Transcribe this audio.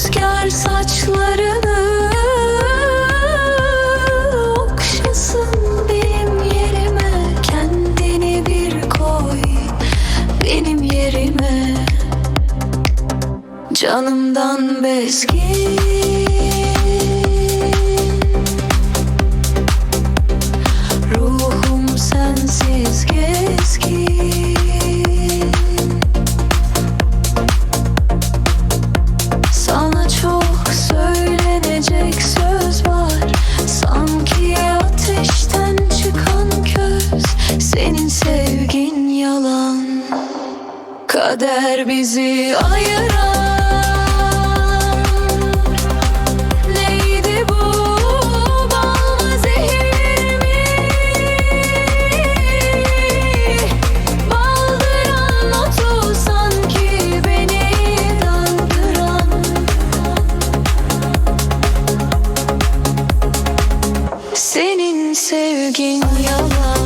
rüzgar saçlarını okşasın benim yerime. Kendini bir koy benim yerime. Canımdan bezgin Kader bizi ayıran. Neydi bu bal mı zehir mi? Baldıran beni kandıran Senin sevgin yalan.